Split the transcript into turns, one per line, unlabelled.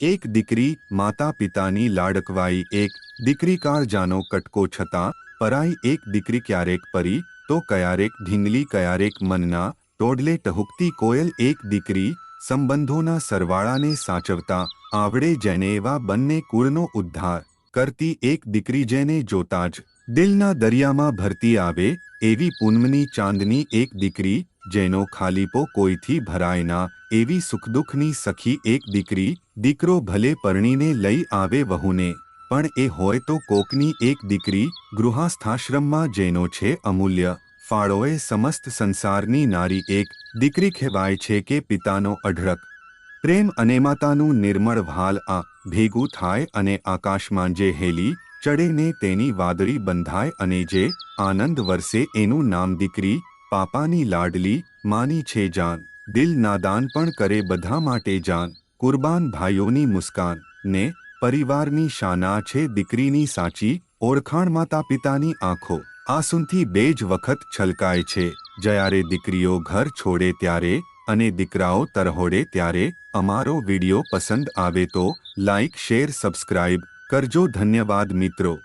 એક દીકરી માતા પિતાની લાડકવાઈ, એક દીકરી કાળજાનો કટકો છતાં, પરાઈ એક દીકરી ક્યારેક પરી, તો કયારેક ઢીંગલી, કયારેક મનના, ટોડલે ટહુકતી કોયલ એક દીકરી, સંબંધોના સરવાળાને સાચવતા, આવડે જેને એવા બંને કુળનો ઉદ્ધાર કરતી એક દીકરી જેને જોતા જ દિલના દરિયામાં ભરતી આવે, એવી પૂનમની ચાંદની એક દીકરી જેનો ખાલીપો કોઈથી ભરાય ના, એવી સુખદુઃખની સખી એક દીકરી, દીકરો ભલે પરણીને લઈ આવે વહુને, પણ એ હોય તો કોકની એક દીકરી, ગૃહસ્થાશ્રમમાં જેનો છે અમૂલ્ય, ફાળોએ સમસ્ત સંસારની નારી એક, દીકરી કહેવાય છે કે પિતાનો અઢળક. પ્રેમ અને માતાનું નિર્મળ ભાલ આ, ભેગું થાય અને આકાશમાં જે હેલી, ચડે ને તેની વાદળી બંધાય અને જે, આનંદ વરસે એનું નામ દીકરી પાપાની લાડલી, માની છે જાન. દિલ નાદાન પણ કરે બધા માટે જાન. કુરબાન ભાઈઓની મુસ્કાન. ને, પરિવારની શાના છે દીકરીની સાચી, ઓળખાણ માતા પિતાની આંખો. આસુનથી બે જ વખત છલકાય છે. જ્યારે દીકરીઓ ઘર છોડે ત્યારે અને દીકરાઓ તરહોડે ત્યારે અમારો વિડિયો પસંદ આવે તો લાઇક શેર સબસ્ક્રાઇબ કરજો. ધન્યવાદ મિત્રો.